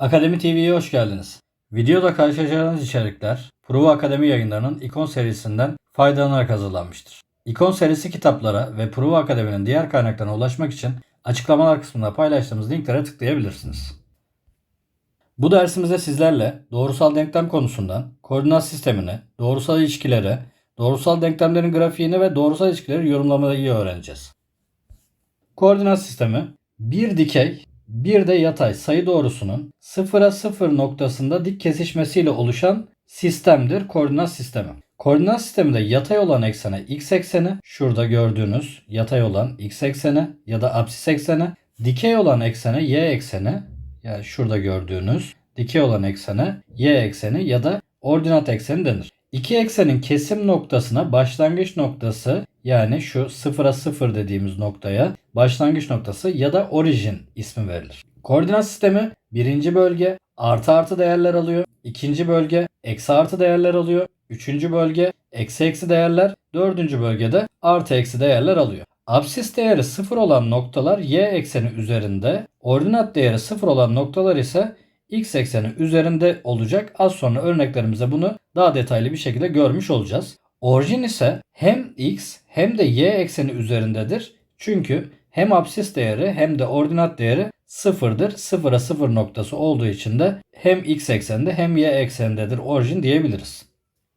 Akademi TV'ye hoş geldiniz. Videoda karşılaşacağınız içerikler Prova Akademi yayınlarının İkon serisinden faydalanarak hazırlanmıştır. İkon serisi kitaplara ve Prova Akademi'nin diğer kaynaklarına ulaşmak için açıklamalar kısmında paylaştığımız linklere tıklayabilirsiniz. Bu dersimizde sizlerle doğrusal denklem konusundan koordinat sistemini, doğrusal ilişkileri, doğrusal denklemlerin grafiğini ve doğrusal ilişkileri yorumlamayı öğreneceğiz. Koordinat sistemi bir dikey bir de yatay sayı doğrusunun sıfıra sıfır noktasında dik kesişmesiyle oluşan sistemdir koordinat sistemi. Koordinat sisteminde yatay olan eksene x ekseni, şurada gördüğünüz yatay olan x ekseni ya da apsis ekseni, dikey olan eksene y ekseni, yani şurada gördüğünüz dikey olan eksene y ekseni ya da ordinat ekseni denir. İki eksenin kesim noktasına başlangıç noktası yani şu sıfıra sıfır dediğimiz noktaya başlangıç noktası ya da orijin ismi verilir. Koordinat sistemi birinci bölge artı artı değerler alıyor. ikinci bölge eksi artı değerler alıyor. Üçüncü bölge eksi eksi değerler. Dördüncü bölgede artı eksi değerler alıyor. Absis değeri sıfır olan noktalar y ekseni üzerinde, ordinat değeri sıfır olan noktalar ise x ekseni üzerinde olacak. Az sonra örneklerimizde bunu daha detaylı bir şekilde görmüş olacağız. Orijin ise hem x hem de y ekseni üzerindedir. Çünkü hem absis değeri hem de ordinat değeri sıfırdır. Sıfıra sıfır noktası olduğu için de hem x ekseninde hem y eksenindedir orijin diyebiliriz.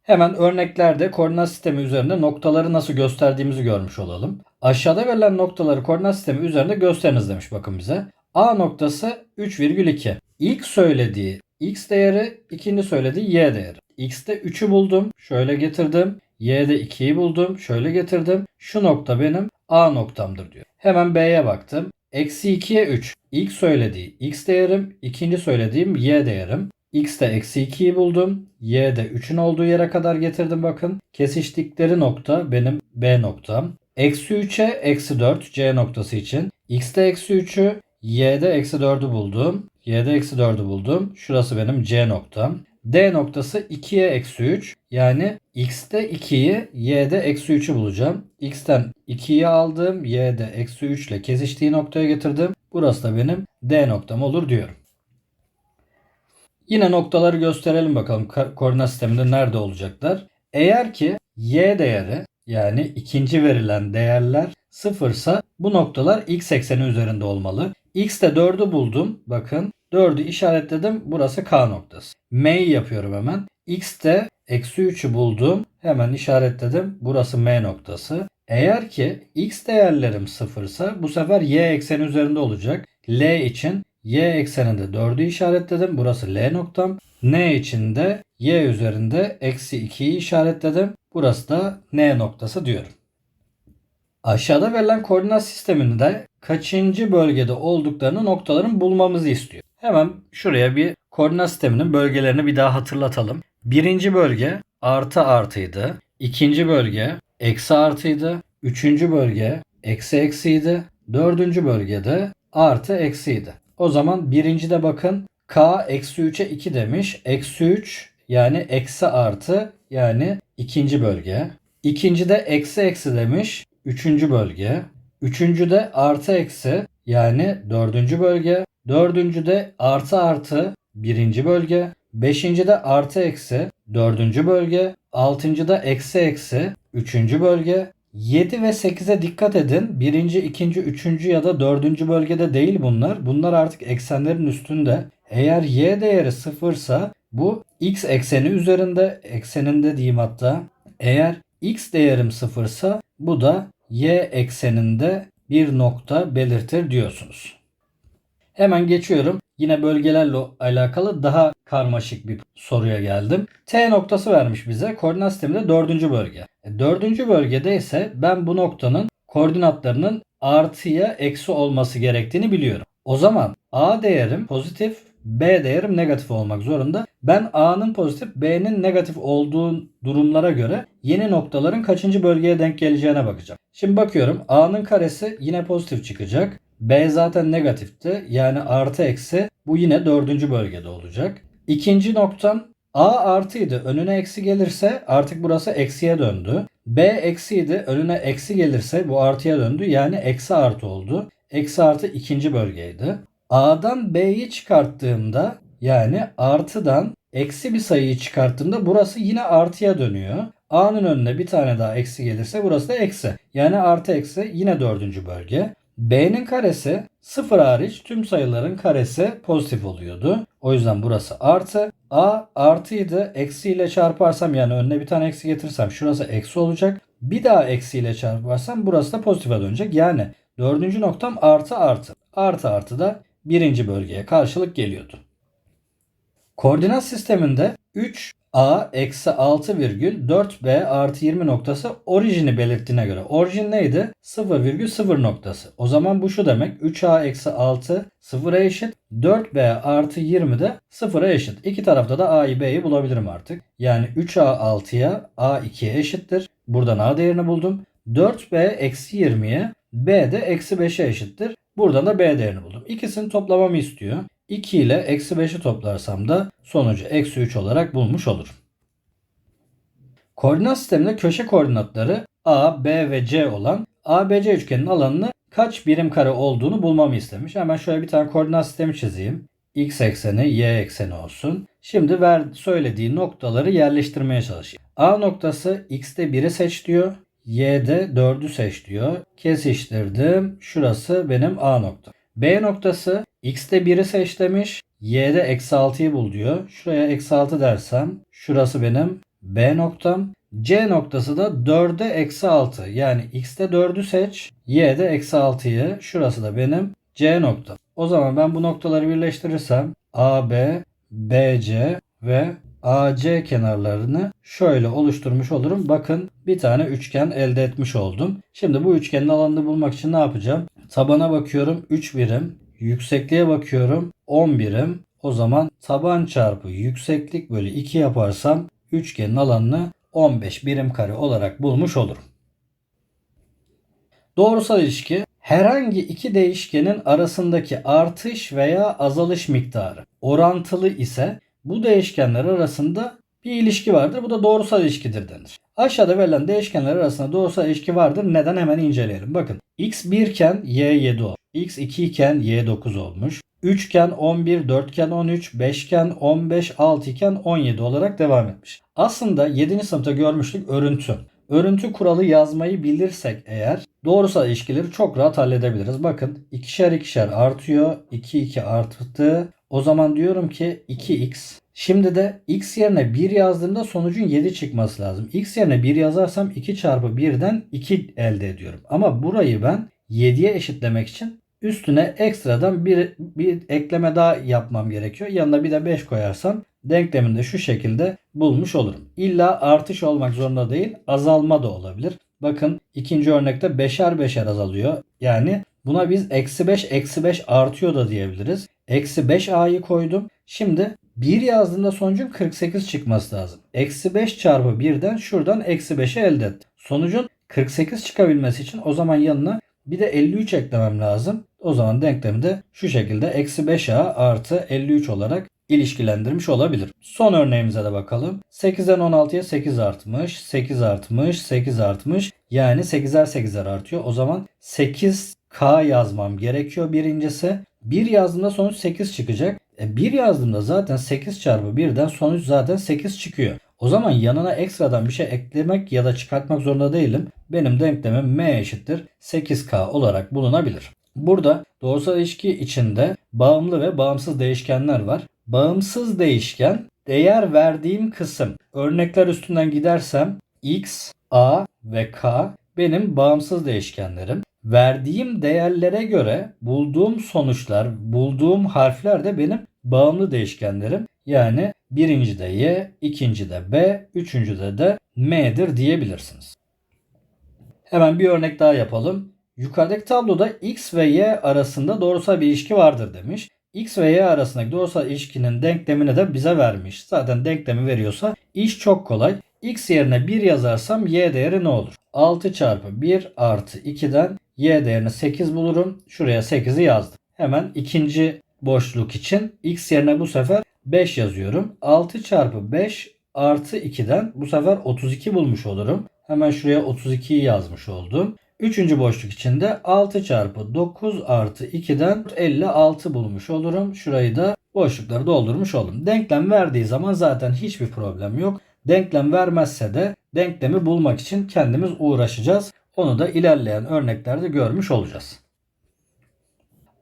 Hemen örneklerde koordinat sistemi üzerinde noktaları nasıl gösterdiğimizi görmüş olalım. Aşağıda verilen noktaları koordinat sistemi üzerinde gösteriniz demiş bakın bize. A noktası 3,2. İlk söylediği x değeri, ikinci söylediği y değeri. X'te 3'ü buldum. Şöyle getirdim. Y'de 2'yi buldum. Şöyle getirdim. Şu nokta benim A noktamdır diyor. Hemen B'ye baktım. Eksi 2'ye 3. İlk söylediği x değerim. ikinci söylediğim y değerim. X'te eksi 2'yi buldum. Y'de 3'ün olduğu yere kadar getirdim bakın. Kesiştikleri nokta benim B noktam. Eksi 3'e eksi 4 C noktası için. X'te eksi 3'ü Y'de eksi 4'ü buldum. Y'de eksi 4'ü buldum. Şurası benim C noktam. D noktası 2'ye eksi 3. Yani x'te 2'yi y'de eksi 3'ü bulacağım. x'ten 2'yi aldım. y'de eksi 3 ile kesiştiği noktaya getirdim. Burası da benim D noktam olur diyorum. Yine noktaları gösterelim bakalım ko- koordinat sisteminde nerede olacaklar. Eğer ki y değeri yani ikinci verilen değerler sıfırsa bu noktalar x ekseni üzerinde olmalı. X'te 4'ü buldum. Bakın 4'ü işaretledim. Burası K noktası. M'yi yapıyorum hemen. X'te eksi 3'ü buldum. Hemen işaretledim. Burası M noktası. Eğer ki x değerlerim sıfırsa bu sefer y ekseni üzerinde olacak. L için y ekseninde 4'ü işaretledim. Burası L noktam. N için de y üzerinde eksi 2'yi işaretledim. Burası da N noktası diyorum. Aşağıda verilen koordinat sisteminde kaçıncı bölgede olduklarını noktaların bulmamızı istiyor. Hemen şuraya bir koordinat sisteminin bölgelerini bir daha hatırlatalım. Birinci bölge artı artıydı. İkinci bölge eksi artıydı. Üçüncü bölge eksi eksiydi. Dördüncü bölgede artı eksiydi. O zaman birincide bakın k eksi 3'e 2 demiş. Eksi 3 yani eksi artı yani ikinci bölge. İkincide eksi eksi demiş. Üçüncü bölge. Üçüncüde artı eksi yani dördüncü bölge. Dördüncüde artı artı birinci bölge. Beşincide artı eksi dördüncü bölge. Altıncıda eksi eksi üçüncü bölge. 7 ve 8'e dikkat edin. Birinci, ikinci, üçüncü ya da dördüncü bölgede değil bunlar. Bunlar artık eksenlerin üstünde. Eğer y değeri sıfırsa bu x ekseni üzerinde, ekseninde diyeyim hatta. Eğer x değerim sıfırsa bu da y ekseninde bir nokta belirtir diyorsunuz. Hemen geçiyorum. Yine bölgelerle alakalı daha karmaşık bir soruya geldim. T noktası vermiş bize. Koordinat sisteminde dördüncü bölge. E, dördüncü bölgede ise ben bu noktanın koordinatlarının artıya eksi olması gerektiğini biliyorum. O zaman A değerim pozitif, B değerim negatif olmak zorunda. Ben A'nın pozitif, B'nin negatif olduğu durumlara göre yeni noktaların kaçıncı bölgeye denk geleceğine bakacağım. Şimdi bakıyorum A'nın karesi yine pozitif çıkacak. B zaten negatifti. Yani artı eksi bu yine dördüncü bölgede olacak. İkinci noktam A artıydı. Önüne eksi gelirse artık burası eksiye döndü. B eksiydi. Önüne eksi gelirse bu artıya döndü. Yani eksi artı oldu. Eksi artı ikinci bölgeydi. A'dan B'yi çıkarttığımda Yani artıdan eksi bir sayıyı çıkarttığımda burası yine artıya dönüyor. A'nın önüne bir tane daha eksi gelirse burası da eksi. Yani artı eksi yine dördüncü bölge. B'nin karesi sıfır hariç tüm sayıların karesi pozitif oluyordu. O yüzden burası artı. A artıydı. Eksiyle çarparsam yani önüne bir tane eksi getirirsem şurası eksi olacak. Bir daha eksiyle çarparsam burası da pozitife dönecek. Yani dördüncü noktam artı artı. Artı artı da birinci bölgeye karşılık geliyordu. Koordinat sisteminde 3a eksi 6 virgül 4b artı 20 noktası orijini belirttiğine göre. Orijin neydi? 0,0 noktası. O zaman bu şu demek. 3a eksi 6 sıfıra eşit. 4b artı 20 de sıfıra eşit. İki tarafta da a'yı b'yi bulabilirim artık. Yani 3a 6'ya a 2'ye eşittir. Buradan a değerini buldum. 4b eksi 20'ye b de eksi 5'e eşittir. Buradan da b değerini buldum. İkisini toplamamı istiyor. 2 ile eksi 5'i toplarsam da sonucu eksi 3 olarak bulmuş olurum. Koordinat sisteminde köşe koordinatları A, B ve C olan ABC üçgenin alanını kaç birim kare olduğunu bulmamı istemiş. Hemen şöyle bir tane koordinat sistemi çizeyim. X ekseni, Y ekseni olsun. Şimdi ver söylediği noktaları yerleştirmeye çalışayım. A noktası X'te 1'i seç diyor. Y'de 4'ü seç diyor. Kesiştirdim. Şurası benim A nokta. B noktası X'te 1'i seç demiş. Y'de eksi 6'yı bul diyor. Şuraya eksi 6 dersem şurası benim B noktam. C noktası da 4'e eksi 6. Yani X'te 4'ü seç. Y'de eksi 6'yı. Şurası da benim C noktam. O zaman ben bu noktaları birleştirirsem AB, BC ve AC kenarlarını şöyle oluşturmuş olurum. Bakın bir tane üçgen elde etmiş oldum. Şimdi bu üçgenin alanını bulmak için ne yapacağım? Tabana bakıyorum 3 birim. Yüksekliğe bakıyorum 10 birim. O zaman taban çarpı yükseklik bölü 2 yaparsam üçgenin alanını 15 birim kare olarak bulmuş olurum. Doğrusal ilişki herhangi iki değişkenin arasındaki artış veya azalış miktarı orantılı ise bu değişkenler arasında bir ilişki vardır. Bu da doğrusal ilişkidir denir. Aşağıda verilen değişkenler arasında doğrusal ilişki vardır. Neden hemen inceleyelim. Bakın x 1 iken y 7 olmuş. x 2 iken y 9 olmuş. 3 iken 11, 4 iken 13, 5 iken 15, 6 iken 17 olarak devam etmiş. Aslında 7. sınıfta görmüştük örüntü. Örüntü kuralı yazmayı bilirsek eğer doğrusal ilişkileri çok rahat halledebiliriz. Bakın ikişer ikişer artıyor. 2 2 arttı. O zaman diyorum ki 2x. Şimdi de x yerine 1 yazdığımda sonucun 7 çıkması lazım. x yerine 1 yazarsam 2 çarpı 1'den 2 elde ediyorum. Ama burayı ben 7'ye eşitlemek için üstüne ekstradan bir, bir ekleme daha yapmam gerekiyor. Yanına bir de 5 koyarsam denklemini de şu şekilde bulmuş olurum. İlla artış olmak zorunda değil azalma da olabilir. Bakın ikinci örnekte beşer beşer azalıyor. Yani buna biz eksi 5 eksi 5 artıyor da diyebiliriz. Eksi 5a'yı koydum. Şimdi 1 yazdığımda sonucun 48 çıkması lazım. Eksi 5 çarpı 1'den şuradan eksi 5'i elde et. Sonucun 48 çıkabilmesi için o zaman yanına bir de 53 eklemem lazım. O zaman denklemi de şu şekilde eksi 5a artı 53 olarak ilişkilendirmiş olabilir. Son örneğimize de bakalım. 8'den 16'ya 8 artmış. 8 artmış. 8 artmış. Yani 8'er 8'er artıyor. O zaman 8k yazmam gerekiyor birincisi. 1 yazdığımda sonuç 8 çıkacak. E 1 yazdığımda zaten 8 çarpı 1'den sonuç zaten 8 çıkıyor. O zaman yanına ekstradan bir şey eklemek ya da çıkartmak zorunda değilim. Benim denklemim m eşittir 8k olarak bulunabilir. Burada doğrusal ilişki içinde bağımlı ve bağımsız değişkenler var. Bağımsız değişken değer verdiğim kısım. Örnekler üstünden gidersem x, a ve k benim bağımsız değişkenlerim. Verdiğim değerlere göre bulduğum sonuçlar, bulduğum harfler de benim bağımlı değişkenlerim. Yani birincide y, ikincide b, üçüncüde de m'dir diyebilirsiniz. Hemen bir örnek daha yapalım. Yukarıdaki tabloda x ve y arasında doğrusal bir ilişki vardır demiş. x ve y arasındaki doğrusal ilişkinin denklemini de bize vermiş. Zaten denklemi veriyorsa iş çok kolay. x yerine 1 yazarsam y değeri ne olur? 6 çarpı 1 artı 2'den y değerini 8 bulurum. Şuraya 8'i yazdım. Hemen ikinci boşluk için x yerine bu sefer 5 yazıyorum. 6 çarpı 5 artı 2'den bu sefer 32 bulmuş olurum. Hemen şuraya 32'yi yazmış oldum. Üçüncü boşluk içinde 6 çarpı 9 artı 2'den 56 bulmuş olurum. Şurayı da boşlukları doldurmuş oldum. Denklem verdiği zaman zaten hiçbir problem yok. Denklem vermezse de denklemi bulmak için kendimiz uğraşacağız. Onu da ilerleyen örneklerde görmüş olacağız.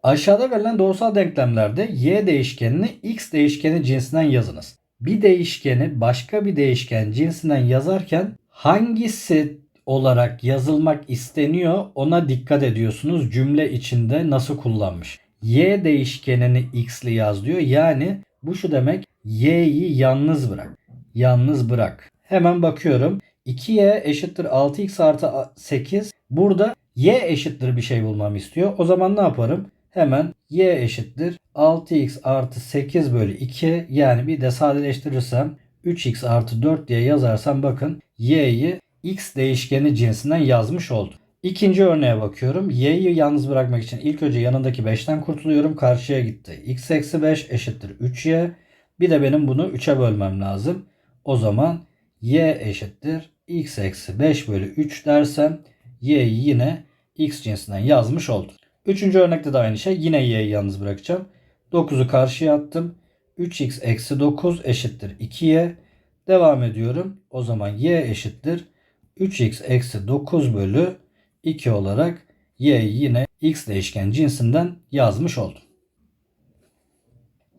Aşağıda verilen doğrusal denklemlerde y değişkenini x değişkeni cinsinden yazınız. Bir değişkeni başka bir değişken cinsinden yazarken hangisi olarak yazılmak isteniyor ona dikkat ediyorsunuz. Cümle içinde nasıl kullanmış. Y değişkenini x'li yaz diyor. Yani bu şu demek y'yi yalnız bırak. Yalnız bırak. Hemen bakıyorum. 2y eşittir 6x artı 8. Burada y eşittir bir şey bulmamı istiyor. O zaman ne yaparım? Hemen y eşittir 6x artı 8 bölü 2 yani bir de sadeleştirirsem 3x artı 4 diye yazarsam bakın y'yi x değişkeni cinsinden yazmış oldum. İkinci örneğe bakıyorum. Y'yi yalnız bırakmak için ilk önce yanındaki 5'ten kurtuluyorum. Karşıya gitti. x eksi 5 eşittir 3y. Bir de benim bunu 3'e bölmem lazım. O zaman y eşittir x eksi 5 bölü 3 dersem y'yi yine x cinsinden yazmış oldum. Üçüncü örnekte de aynı şey. Yine y'yi yalnız bırakacağım. 9'u karşıya attım. 3x eksi 9 eşittir 2y. Devam ediyorum. O zaman y eşittir 3x eksi 9 bölü 2 olarak y'yi yine x değişken cinsinden yazmış oldum.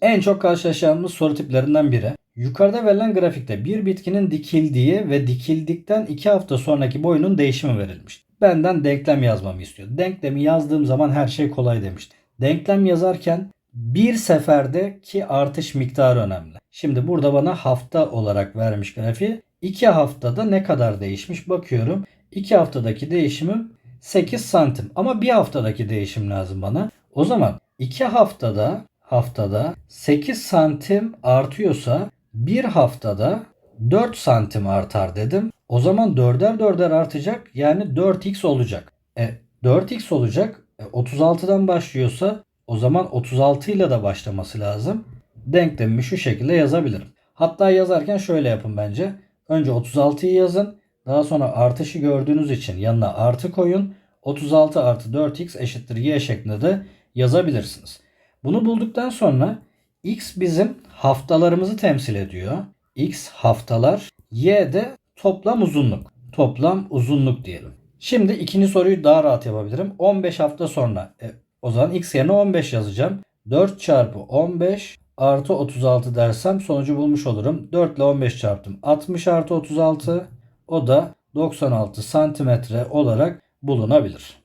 En çok karşılaşacağımız soru tiplerinden biri. Yukarıda verilen grafikte bir bitkinin dikildiği ve dikildikten 2 hafta sonraki boyunun değişimi verilmiş. Benden denklem yazmamı istiyor. Denklemi yazdığım zaman her şey kolay demişti. Denklem yazarken bir seferdeki artış miktarı önemli. Şimdi burada bana hafta olarak vermiş grafiği. 2 haftada ne kadar değişmiş bakıyorum. 2 haftadaki değişimim 8 santim. Ama bir haftadaki değişim lazım bana. O zaman 2 haftada haftada 8 santim artıyorsa bir haftada 4 santim artar dedim. O zaman 4'er 4'er artacak. Yani 4x olacak. E 4x olacak. E, 36'dan başlıyorsa o zaman 36 ile de başlaması lazım. Denklemimi şu şekilde yazabilirim. Hatta yazarken şöyle yapın bence. Önce 36'yı yazın. Daha sonra artışı gördüğünüz için yanına artı koyun. 36 artı 4x eşittir y şeklinde de yazabilirsiniz. Bunu bulduktan sonra x bizim haftalarımızı temsil ediyor. x haftalar, y de toplam uzunluk. Toplam uzunluk diyelim. Şimdi ikinci soruyu daha rahat yapabilirim. 15 hafta sonra e, o zaman x yerine 15 yazacağım. 4 çarpı 15 artı 36 dersem sonucu bulmuş olurum. 4 ile 15 çarptım. 60 artı 36 o da 96 santimetre olarak bulunabilir.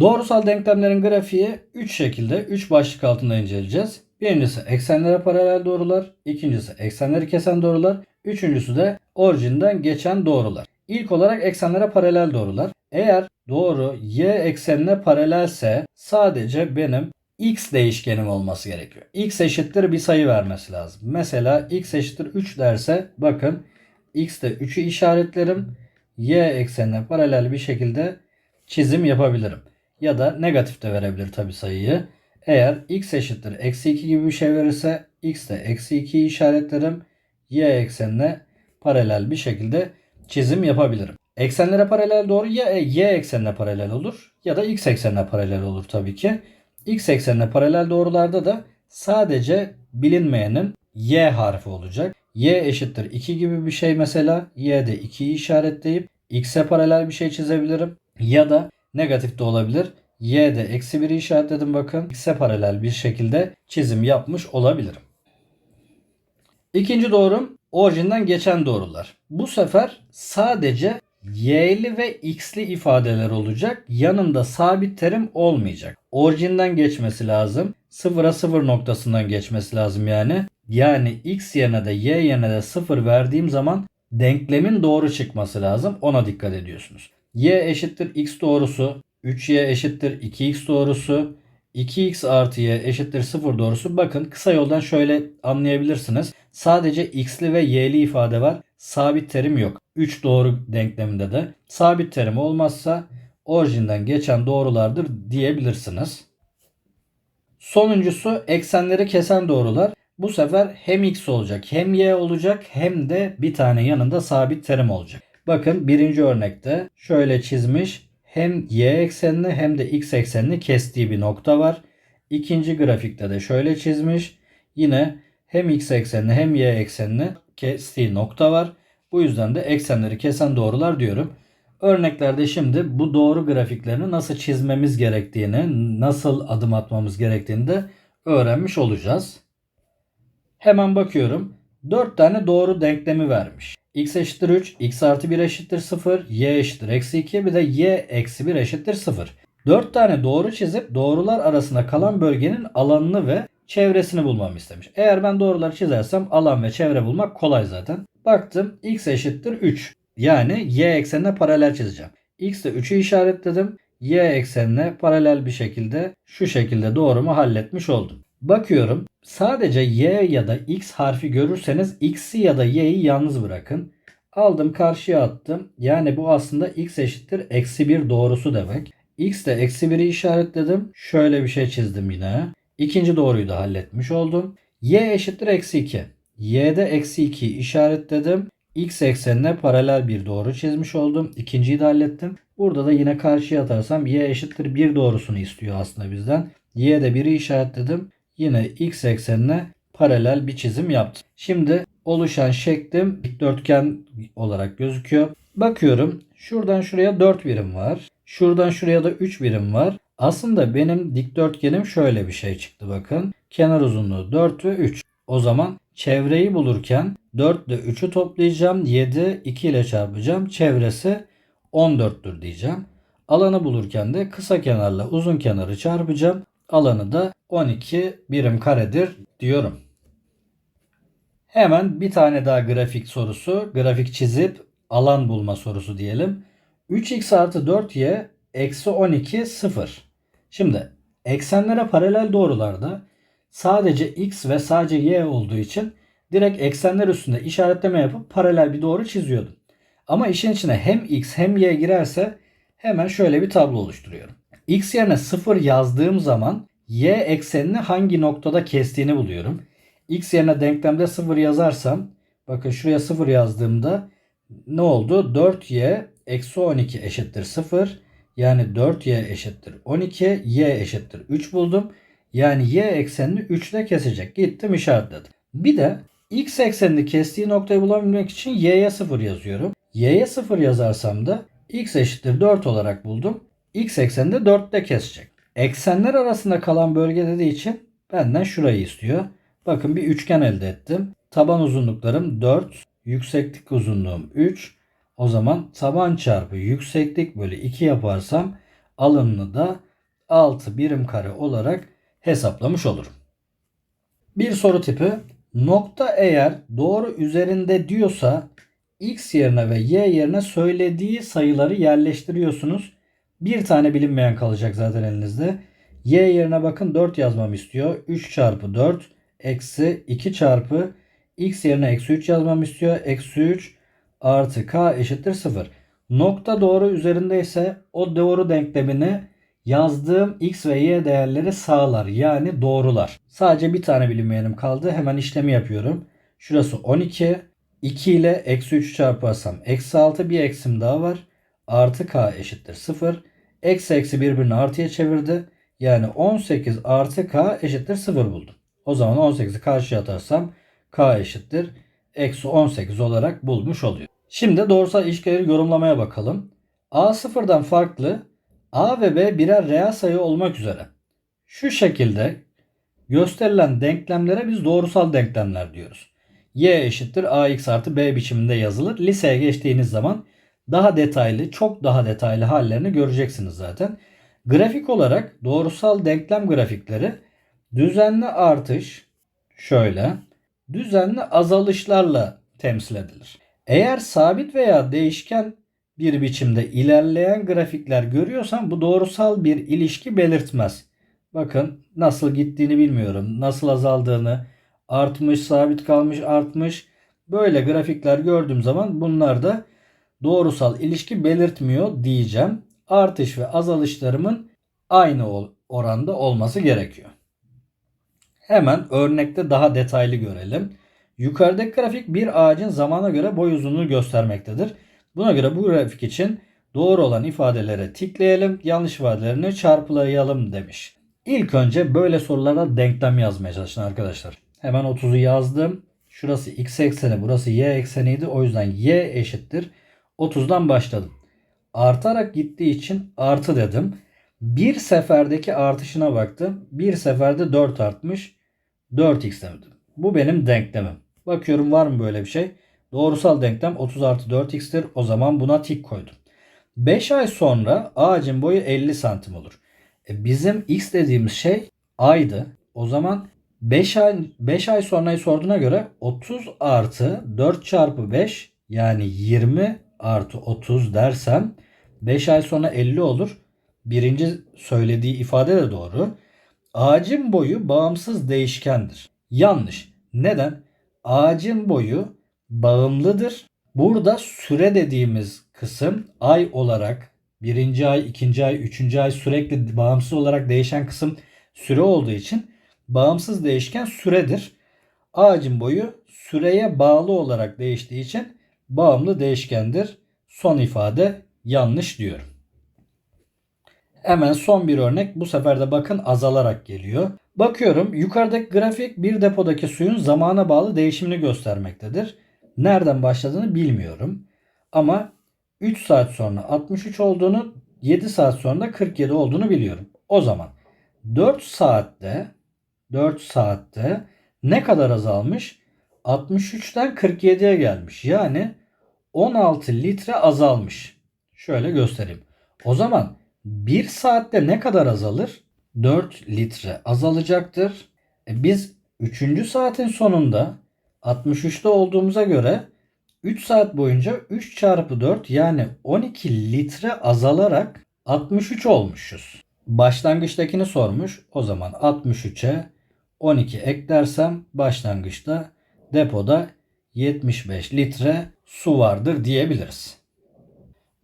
Doğrusal denklemlerin grafiği 3 şekilde 3 başlık altında inceleyeceğiz. Birincisi eksenlere paralel doğrular, ikincisi eksenleri kesen doğrular, üçüncüsü de orijinden geçen doğrular. İlk olarak eksenlere paralel doğrular. Eğer doğru y eksenine paralelse sadece benim x değişkenim olması gerekiyor. x eşittir bir sayı vermesi lazım. Mesela x eşittir 3 derse bakın x'te 3'ü işaretlerim. y eksenine paralel bir şekilde çizim yapabilirim. Ya da negatif de verebilir tabi sayıyı. Eğer x eşittir eksi 2 gibi bir şey verirse x de eksi 2'yi işaretlerim. Y eksenine paralel bir şekilde çizim yapabilirim. Eksenlere paralel doğru ya y eksenine paralel olur ya da x eksenine paralel olur tabii ki. X eksenine paralel doğrularda da sadece bilinmeyenin y harfi olacak. y eşittir 2 gibi bir şey mesela. y'de 2'yi işaretleyip x'e paralel bir şey çizebilirim. Ya da negatif de olabilir. Y'de eksi 1'i işaretledim bakın. x'e paralel bir şekilde çizim yapmış olabilirim. İkinci doğrum orijinden geçen doğrular. Bu sefer sadece y'li ve x'li ifadeler olacak. Yanında sabit terim olmayacak. Orijinden geçmesi lazım. Sıfıra sıfır noktasından geçmesi lazım yani. Yani x yerine de y yerine de sıfır verdiğim zaman denklemin doğru çıkması lazım. Ona dikkat ediyorsunuz. y eşittir x doğrusu. 3y eşittir 2x doğrusu. 2x artı y eşittir 0 doğrusu. Bakın kısa yoldan şöyle anlayabilirsiniz. Sadece x'li ve y'li ifade var. Sabit terim yok. 3 doğru denkleminde de sabit terim olmazsa orijinden geçen doğrulardır diyebilirsiniz. Sonuncusu eksenleri kesen doğrular. Bu sefer hem x olacak hem y olacak hem de bir tane yanında sabit terim olacak. Bakın birinci örnekte şöyle çizmiş hem y eksenini hem de x eksenini kestiği bir nokta var. İkinci grafikte de şöyle çizmiş. Yine hem x eksenini hem y eksenini kestiği nokta var. Bu yüzden de eksenleri kesen doğrular diyorum. Örneklerde şimdi bu doğru grafiklerini nasıl çizmemiz gerektiğini, nasıl adım atmamız gerektiğini de öğrenmiş olacağız. Hemen bakıyorum. 4 tane doğru denklemi vermiş. X eşittir 3, x artı 1 eşittir 0, y eşittir eksi 2 bir de y eksi 1 eşittir 0. 4 tane doğru çizip doğrular arasında kalan bölgenin alanını ve çevresini bulmamı istemiş. Eğer ben doğruları çizersem alan ve çevre bulmak kolay zaten. Baktım x eşittir 3. Yani y eksenine paralel çizeceğim. X'de 3'ü işaretledim. Y eksenine paralel bir şekilde şu şekilde doğrumu halletmiş oldum. Bakıyorum sadece y ya da x harfi görürseniz x'i ya da y'yi yalnız bırakın. Aldım karşıya attım. Yani bu aslında x eşittir eksi 1 doğrusu demek. X de eksi 1'i işaretledim. Şöyle bir şey çizdim yine. İkinci doğruyu da halletmiş oldum. Y eşittir eksi 2. Y'de eksi 2'yi işaretledim. X eksenine paralel bir doğru çizmiş oldum. İkinciyi de hallettim. Burada da yine karşıya atarsam y eşittir 1 doğrusunu istiyor aslında bizden. Y'de 1'i işaretledim. Yine x eksenine paralel bir çizim yaptım. Şimdi oluşan şeklim dikdörtgen olarak gözüküyor. Bakıyorum şuradan şuraya 4 birim var. Şuradan şuraya da 3 birim var. Aslında benim dikdörtgenim şöyle bir şey çıktı bakın. Kenar uzunluğu 4 ve 3. O zaman çevreyi bulurken 4 ile 3'ü toplayacağım. 7 2 ile çarpacağım. Çevresi 14'tür diyeceğim. Alanı bulurken de kısa kenarla uzun kenarı çarpacağım. Alanı da 12 birim karedir diyorum. Hemen bir tane daha grafik sorusu. Grafik çizip alan bulma sorusu diyelim. 3x artı 4y eksi 12 0. Şimdi eksenlere paralel doğrularda sadece x ve sadece y olduğu için direkt eksenler üstünde işaretleme yapıp paralel bir doğru çiziyordum. Ama işin içine hem x hem y girerse hemen şöyle bir tablo oluşturuyorum. X yerine 0 yazdığım zaman y eksenini hangi noktada kestiğini buluyorum. x yerine denklemde 0 yazarsam bakın şuraya 0 yazdığımda ne oldu? 4y eksi 12 eşittir 0. Yani 4y eşittir 12. y eşittir 3 buldum. Yani y eksenini 3 ile kesecek. Gittim işaretledim. Bir de x eksenini kestiği noktayı bulabilmek için y'ye 0 yazıyorum. y'ye 0 yazarsam da x eşittir 4 olarak buldum. X ekseninde 4 ile kesecek. Eksenler arasında kalan bölge dediği için benden şurayı istiyor. Bakın bir üçgen elde ettim. Taban uzunluklarım 4, yükseklik uzunluğum 3. O zaman taban çarpı yükseklik bölü 2 yaparsam alanını da 6 birim kare olarak hesaplamış olurum. Bir soru tipi nokta eğer doğru üzerinde diyorsa x yerine ve y yerine söylediği sayıları yerleştiriyorsunuz. Bir tane bilinmeyen kalacak zaten elinizde. Y yerine bakın 4 yazmam istiyor. 3 çarpı 4 eksi 2 çarpı x yerine eksi 3 yazmam istiyor. Eksi 3 artı k eşittir 0. Nokta doğru üzerindeyse o doğru denklemini yazdığım x ve y değerleri sağlar. Yani doğrular. Sadece bir tane bilinmeyenim kaldı. Hemen işlemi yapıyorum. Şurası 12. 2 ile eksi 3 çarparsam eksi 6 bir eksim daha var. Artı k eşittir 0. Eksi eksi birbirini artıya çevirdi. Yani 18 artı k eşittir 0 buldum. O zaman 18'i karşıya atarsam k eşittir eksi 18 olarak bulmuş oluyor. Şimdi doğrusal ilişkileri yorumlamaya bakalım. A sıfırdan farklı A ve B birer reel sayı olmak üzere. Şu şekilde gösterilen denklemlere biz doğrusal denklemler diyoruz. Y eşittir AX artı B biçiminde yazılır. Liseye geçtiğiniz zaman daha detaylı, çok daha detaylı hallerini göreceksiniz zaten. Grafik olarak doğrusal denklem grafikleri düzenli artış şöyle, düzenli azalışlarla temsil edilir. Eğer sabit veya değişken bir biçimde ilerleyen grafikler görüyorsam bu doğrusal bir ilişki belirtmez. Bakın nasıl gittiğini bilmiyorum. Nasıl azaldığını, artmış, sabit kalmış, artmış. Böyle grafikler gördüğüm zaman bunlar da doğrusal ilişki belirtmiyor diyeceğim. Artış ve azalışlarımın aynı oranda olması gerekiyor. Hemen örnekte daha detaylı görelim. Yukarıdaki grafik bir ağacın zamana göre boy uzunluğunu göstermektedir. Buna göre bu grafik için doğru olan ifadelere tikleyelim, yanlış ifadelerini çarpılayalım demiş. İlk önce böyle sorulara denklem yazmaya çalışın arkadaşlar. Hemen 30'u yazdım. Şurası x ekseni, burası y ekseniydi. O yüzden y eşittir. 30'dan başladım. Artarak gittiği için artı dedim. Bir seferdeki artışına baktım. Bir seferde 4 artmış. 4x dedim. Bu benim denklemim. Bakıyorum var mı böyle bir şey? Doğrusal denklem 30 artı 4x'tir. O zaman buna tik koydum. 5 ay sonra ağacın boyu 50 santim olur. E bizim x dediğimiz şey aydı. O zaman 5 ay 5 ay sonrayı sorduğuna göre 30 artı 4 çarpı 5 yani 20 artı 30 dersem 5 ay sonra 50 olur. Birinci söylediği ifade de doğru. Ağacın boyu bağımsız değişkendir. Yanlış. Neden? Ağacın boyu bağımlıdır. Burada süre dediğimiz kısım ay olarak birinci ay, ikinci ay, üçüncü ay sürekli bağımsız olarak değişen kısım süre olduğu için bağımsız değişken süredir. Ağacın boyu süreye bağlı olarak değiştiği için bağımlı değişkendir. Son ifade yanlış diyorum. Hemen son bir örnek. Bu sefer de bakın azalarak geliyor. Bakıyorum yukarıdaki grafik bir depodaki suyun zamana bağlı değişimini göstermektedir. Nereden başladığını bilmiyorum. Ama 3 saat sonra 63 olduğunu 7 saat sonra 47 olduğunu biliyorum. O zaman 4 saatte 4 saatte ne kadar azalmış? 63'ten 47'ye gelmiş. Yani 16 litre azalmış. Şöyle göstereyim. O zaman 1 saatte ne kadar azalır? 4 litre azalacaktır. E biz 3. saatin sonunda 63'te olduğumuza göre 3 saat boyunca 3 çarpı 4 yani 12 litre azalarak 63 olmuşuz. Başlangıçtakini sormuş. O zaman 63'e 12 eklersem başlangıçta depoda 75 litre su vardır diyebiliriz.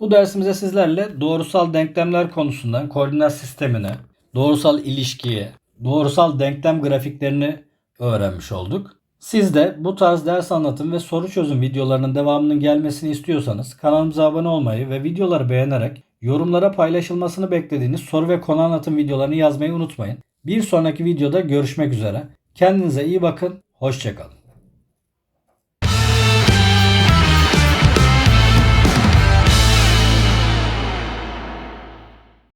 Bu dersimizde sizlerle doğrusal denklemler konusundan koordinat sistemine, doğrusal ilişkiye, doğrusal denklem grafiklerini öğrenmiş olduk. Siz de bu tarz ders anlatım ve soru çözüm videolarının devamının gelmesini istiyorsanız kanalımıza abone olmayı ve videoları beğenerek yorumlara paylaşılmasını beklediğiniz soru ve konu anlatım videolarını yazmayı unutmayın. Bir sonraki videoda görüşmek üzere. Kendinize iyi bakın. Hoşçakalın.